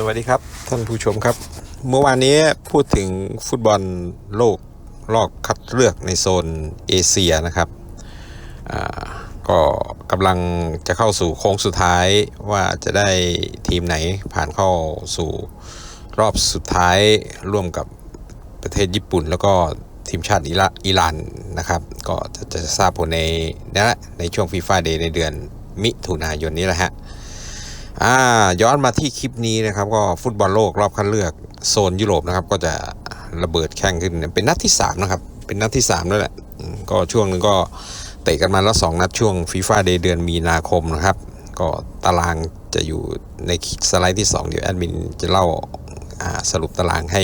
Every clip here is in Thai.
สวัสดีครับท่านผู้ชมครับ เมื่อวานนี้พูดถึงฟุตบอลโลกรอบคัดเลือกในโซนเอเชียนะครับก็กำลังจะเข้าสู่โค้งสุดท้ายว่าจะได้ทีมไหนผ่านเข้าสู่รอบสุดท้ายร่วมกับประเทศญี่ปุ่น แล้วก็ทีมชาติอิระอิหร่านนะครับ ก็จะจะทราบผลในนะในช่วงฟีฟ่าเดย์ในเดือนมิถุนายนนี้แหละฮะ อ่าย้อนมาที่คลิปนี้นะครับก็ฟุตบอลโลกรอบคัดเลือกโซนยุโรปนะครับ ก็จะระเบิดแข่งขึ้นเป็นนัดที่ 3 นะครับ เป็นนัดที่3แล้วแหละก็ช่วงนึงก็เตะกันมาแล้ว 2 นัดช่วงฟีฟ่าเดย์เดือนมีนาคมนะครับ ก็ตารางจะอยู่ในสไลด์ที่ 2 เดี๋ยวแอดมินจะเล่าาสรุปตารางให้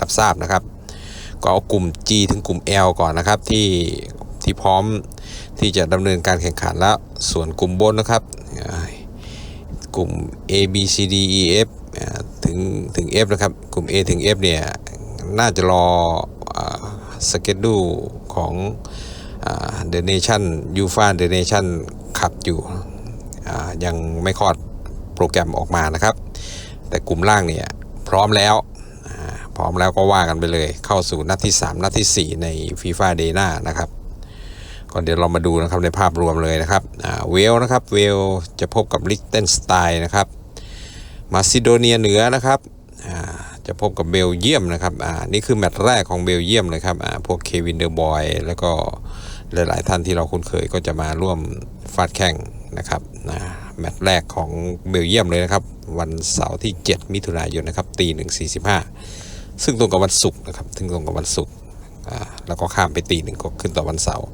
รับทราบนะครับ ก็เอากลุ่ม G ถึงกลุ่ม L ก่อนนะครับที่ที่พร้อมที่จะดำเนินการแข่งขันแล้วส่วนกลุ่มบนนะครับ กลุ่ม A B C D E F ถึงถึง F นะครับ กลุ่ม A ถึง F เนี่ย น่าจะรอสเกจดูของเดเนชั่นยูฟาเดเนชั่นขับอยู่ยังไม่คลอดโปรแกรมออกมานะครับ แต่กลุ่มล่างเนี่ยพร้อมแล้วพร้อมแล้วก็ว่ากันไปเลย เข้าสู่นัดที่ 3 นัดทีสี่4 ในฟีฟ่าเดย์หน้านะครับ ก่อนเดี๋ยวเรามาดูนะครับในภาพรวมเลยนะครับเวลนะครับเวลจะพบกับลิ c เทนสไตน์นะครับมาซิโดเนียเหนือนะครับจะพบกับเบลเยียมนะครับอ่านี่คือแมตช์แรกของเบลเยียมเลยครับพวกเควินเดอร์บอยแล้วก็หลายๆท่านที่เราคุ้นเคยก็จะมาร่วมฟาดแข่งนะครับแมตช์แรกของเบลเยียมเลยนะครับ วันเสาร์ที่ 7 มิถุนายนนะครับตีหนึ่งสี่สิบห้าซึ่งตรงกับวันศุกร์นะครับซึ่งตรงกับวันศุกร์ แล้วก็ข้ามไปตีหนึ่งก็ขึ้นต่อวันเสาร์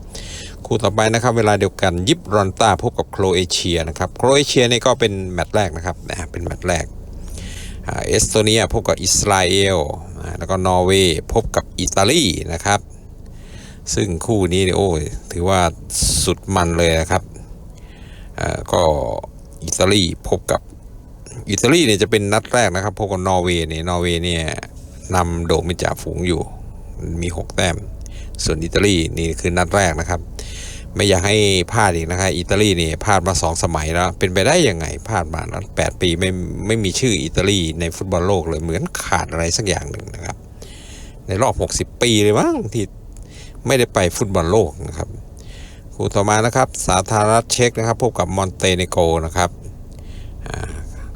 คู่ต่อไปนะครับเวลาเดียวกันยิปรอนตาพบกับโครเอเชียนะครับโครเอเชียนี่ก็เป็นแมตช์แรกนะครับนะเป็นแมตช์แรกอเอสโตเนียพบกับอิสราเอลแล้วก็นอร์เวย์พบกับอิตาลีนะครับ ซึ่งคู่นี้นี่โอ้ยถือว่าสุดมันเลยนะครับอ่าก็อิตาลีพบกับอิตาลีเนี่ยจะเป็นนัดแรกนะครับพบกับนอร์เวย์เนี่ยนอร์เวย์เนี่ยนำโด่งเป็นจ่าฝูงอยู่มี 6 แต้ม ส่วนอิตาลีนี่คือนัดแรกนะครับ ไม่อยากให้พลาดอีกนะครับอิตาลีนี่พลาดมา 2 สมัยแล้วเป็นไปได้ยังไงพลาดมาแล้วแปดปีไม่ไม่มีชื่ออิตาลีในฟุตบอลโลกเลยเหมือนขาดอะไรสักอย่างหนึ่งนะครับ ในรอบ 60 ปีเลยมั้งที่ไม่ได้ไปฟุตบอลโลกนะครับคู่ต่อมานะครับ สาธารณรัฐเช็กนะครับพบกับมอนเตเนโกนะครับ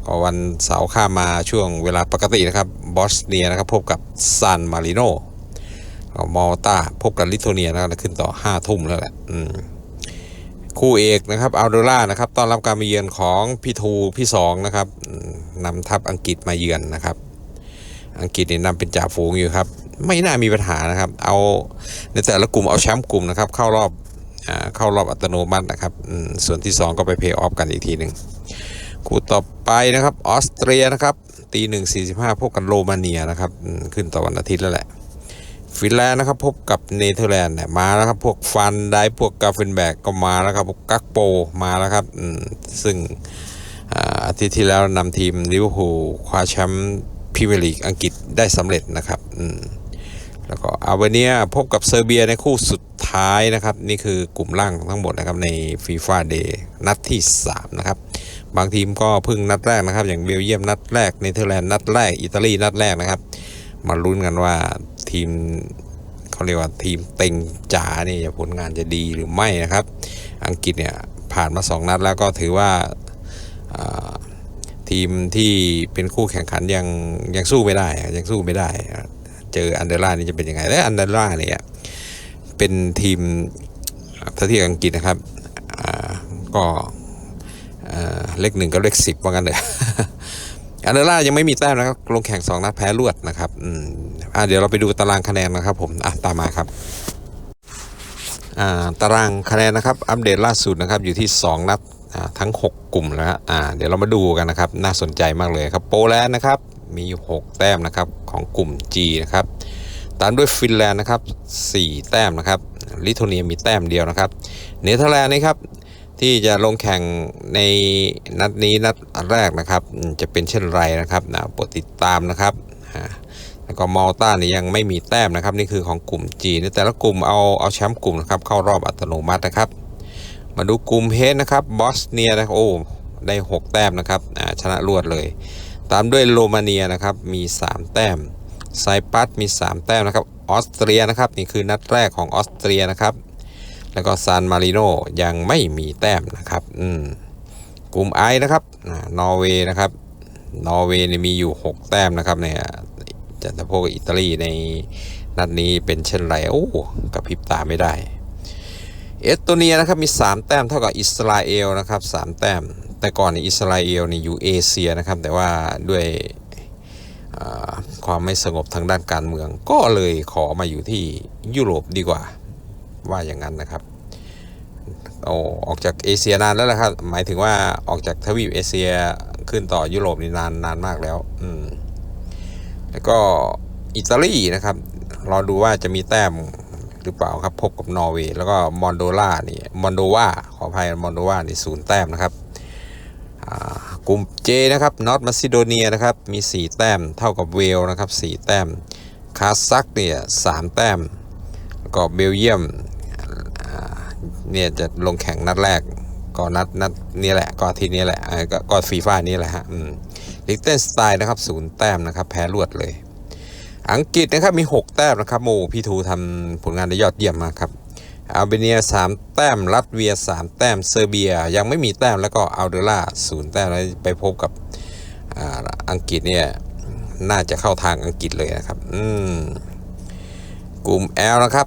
ก็วันเสาร์ข้ามมาช่วงเวลาปกตินะครับบอสเนียนะครับพบกับซานมาริโน มอลตาพบกับลิทัวเนียนะครับขึ้นต่อ5ทุ่มแล้วแหละคู่เอกนะครับอัลโดล่านะครับต้อนรับการมาเยือนของพี่ทูพี่สองนะครับนำทัพอังกฤษมาเยือนนะครับ อังกฤษเนี่ยนำเป็นจ่าฝูงอยู่ครับ ไม่น่ามีปัญหานะครับ เอาในแต่ละกลุ่มเอาแชมป์กลุ่มนะครับ เข้ารอบอเข้ารอบอัตโนมัตินะครับส่วนที่ 2 ก็ไปเพย์ออฟกันอีกทีหนึ่งคู่ต่อไปนะครับออสเตรียนะครับตีหนึ่งสี่สิบห้าพบกับโรมาเนียนะครับขึ้นต่อวันอาทิตย์แล้วแหละ ฟินแลนด์นะครับ พบกับเนเธอร์แลนด์เนี่ยมาแล้วครับ พวกฟันได้พวกกาเฟนแบกก็มาแล้วครับพวกกักโปมาแล้วครับอืมซึ่งอาทิตย์ที่แล้วนำทีมลิเวอร์พูลคว้าแชมป์พรีเมียร์ลีกอังกฤษได้สำเร็จนะครับอืมแล้วก็อาเวเนียพบกับเซอร์เบียในคู่สุดท้ายนะครับ นี่คือกลุ่มล่างทั้งหมดนะครับในฟีฟ่าเดย์นัดที่ 3 นะครับ บางทีมก็พิ่งนัดแรกนะครับ อย่างเบลเยียมนัดแรกเนเธอร์แลนด์นัดแรก อิตาลีนัดแรกนะครับ มาลุ้นกันว่าทีมเขาเรียกว่าทีมเต็งจ๋านี่จะผลงานจะดีหรือไม่นะครับ อังกฤษเนี่ยผ่านมา 2 นัดแล้วก็ถือว่าาทีมที่เป็นคู่แข่งขันยังยังสู้ไม่ได้ยังสู้ไม่ได้ เจออันเดอร่านี่จะเป็นยังไงและอันเดอร่าเนี่ยเป็นทีมถ้าเทียบกับอังกฤษนะครับก็เลขหนึ่งกับเลขสิบว่ากันเลย อันเดอร่ายังไม่มีแต้มนะครับ ลงแข่งสองนัดแพ้รวดนะครับอืมอ่าเดี๋ยวเราไปดูตารางคะแนนนะครับผมอะตามมาครับอ่าตารางคะแนนนะครับ อัปเดตล่าสุดนะครับอยู่ที่ 2 นัดอ่าทั้ง 6 กลุ่มแล้วอ่าเดี๋ยวเรามาดูกันนะครับ น่าสนใจมากเลยครับ โปแลนด์นะครับ มีอยู่ 6 แต้มนะครับของกลุ่ม G นะครับ ตามด้วยฟินแลนด์นะครับ 4 แต้มนะครับ ลิทัวเนียมีแต้มเดียวนะครับ เนเธอร์แลนด์นะครับ ที่จะลงแข่งในนัดนี้นัดแรกนะครับจะเป็นเช่นไรนะครับนะโปรดติดตามนะครับแล้วก็มอลตาเนี่ยยังไม่มีแต้มนะครับ นี่คือของกลุ่ม G ในแต่ละกลุ่มเอาเอาแชมป์กลุ่มนะครับเข้ารอบอัตโนมัตินะครับ มาดูกลุ่มเฮดนะครับบอสเนียนะโอ้ได้ 6 แต้มนะครับชนะรวดเลย ตามด้วยโรมาเนียนะครับมี 3 แต้มไซปัสมี 3 แต้มนะครับออสเตรียนะครับนี่คือนัดแรกของออสเตรียนะครับ แล้วก็ซานมาริโนยังไม่มีแต้มนะครับอืมกลุ่มไอนะครับนอร์เวย์นะครับนอร์เวย์เนี่ยมีอยู่ 6 แต้มนะครับเนี่ยจะจะพบกับอิตาลีในนัดนี้เป็นเช่นไรโอ้กระพิบตาไม่ได้ เอสโตเนียนะครับมี 3 แต้มเท่ากับอิสราเอลนะครับ3แต้ม แต่ก่อนในอิสราเอลนี่อยู่เอเชียนะครับ แต่ว่าด้วยความไม่สงบทางด้านการเมือง ก็เลยขอมาอยู่ที่ยุโรปดีกว่า ว่าอย่างนั้นนะครับโอ้ออกจากเอเชียนานแล้วละครับหมายถึงว่าออกจากทวีปเอเชียขึ้นต่อยุโรปนี่นานนานมากแล้วอืมแล้วก็อิตาลีนะครับรอดูว่าจะมีแต้มหรือเปล่าครับพบกับนอร์เวย์แล้วก็มอนโดลานี่มอนโดวาขออภัยมอนโดวานี่ศูนย์แต้มนะครับกลุ่ม J นะครับนอตมาซิโดเนียนะครับมี 4 แต้มเท่ากับเวลนะครับ4แต้มคาซักเนี่ยสามแต้มแล้วก็เบลเยียม เนี่ยจะลงแข่งนัดแรกก็นัดนัดนี่แหละก็อาทีนี้แหละอ่าก็ก็ฟีฟ่านี้แหละฮะลิกเตนสไตน์นะครับศูนย์แต้มนะครับ แพ้รวดเลย อังกฤษนะครับมี 6 แต้มนะครับโมพี่ทูทำผลงานได้ยอดเยี่ยมมากครับอัลเบเนีย 3 แต้มรัสเวีย 3 แต้มเซอร์เบีย ยังไม่มีแต้มแล้วก็อัลเดล่าศูนย์แต้มแล้วไปพบกับอ,อังกฤษเนี่ยน่าจะเข้าทางอังกฤษเลยนะครับ อืมกลุ่ม L นะครับ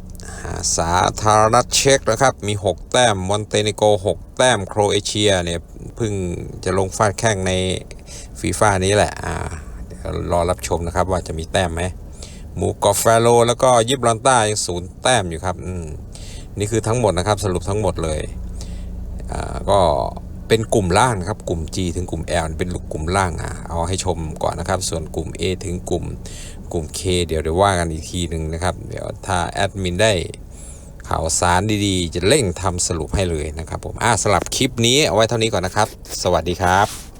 สาธารณรัฐเช็กนะครับมี 6 แต้มมอนเตเนโก 6 แต้มโครเอเชียเนี่ยเพิ่งจะลงฟาดแข้งในฟีฟ่านี้แหละอ่ารอรับชมนะครับว่าจะมีแต้มไหมหมูกรอบแฟโลแล้วก็ยิบรอนต้ายังศูนย์แต้มอยู่ครับอืมนี่คือทั้งหมดนะครับสรุปทั้งหมดเลยอ่าก็เป็นกลุ่มล่างนะครับกลุ่ม G ถึงกลุ่ม L เป็นกลุ่มล่างอะเอาให้ชมก่อนนะครับ ส่วนกลุ่ม A ถึงกลุ่มกลุ่ม K เดี๋ยวเดี๋ยวว่ากันอีกทีหนึ่งนะครับ เดี๋ยวถ้าแอดมินได้ ข่าวสารดีๆ จะเร่งทำสรุปให้เลยนะครับผมอ่าสลับคลิปนี้เอาไว้เท่านี้ก่อนนะครับ สวัสดีครับ